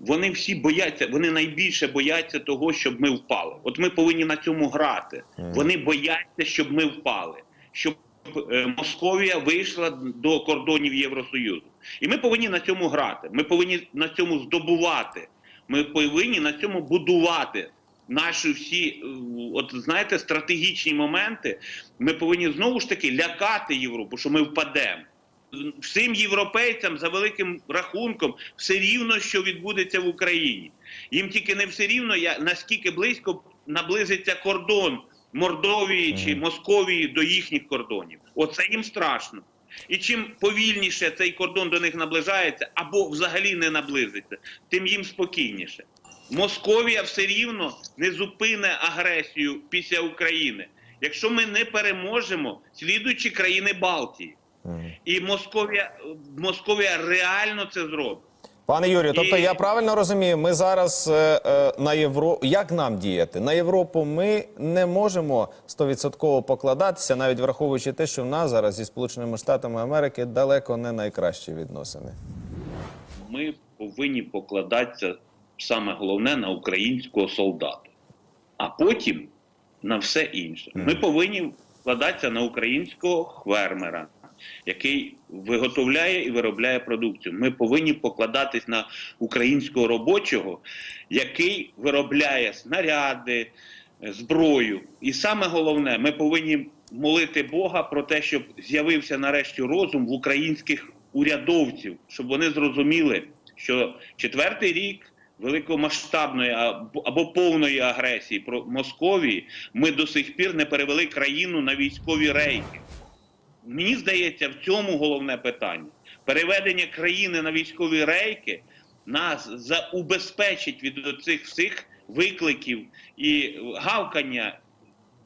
вони всі бояться, вони найбільше бояться того, щоб ми впали. От ми повинні на цьому грати. Вони бояться, щоб ми впали, щоб е, Московія вийшла до кордонів Євросоюзу. І ми повинні на цьому грати. Ми повинні на цьому здобувати. Ми повинні на цьому будувати наші всі, е, от знаєте, стратегічні моменти. Ми повинні знову ж таки лякати Європу, що ми впадемо. Всім європейцям за великим рахунком все рівно, що відбудеться в Україні. Їм тільки не все рівно, я, наскільки близько наблизиться кордон Мордовії чи Московії до їхніх кордонів. Оце їм страшно. І чим повільніше цей кордон до них наближається, або взагалі не наблизиться, тим їм спокійніше. Московія все рівно не зупине агресію після України. Якщо ми не переможемо, слідуючі країни Балтії. І Московія, Московія реально це зробить. Пане Юрію, тобто І- я правильно розумію, ми зараз е, е, на Європу. Як нам діяти? На Європу ми не можемо стовідсотково покладатися, навіть враховуючи те, що в нас зараз зі Сполученими Штатами Америки далеко не найкращі відносини. Ми повинні покладатися саме головне на українського солдата, а потім на все інше. Ми повинні вкладатися на українського фермера, який виготовляє і виробляє продукцію. Ми повинні покладатись на українського робочого, який виробляє снаряди, е, зброю. І саме головне, ми повинні молити Бога про те, щоб з'явився нарешті розум в українських урядовців, щоб вони зрозуміли, що четвертий рік великомасштабної або, або повної агресії про Московії ми до сих пір не перевели країну на військові рейки. Мені здається, в цьому головне питання. Переведення країни на військові рейки нас заубезпечить від цих всіх викликів і гавкання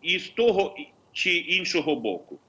і з того чи іншого боку.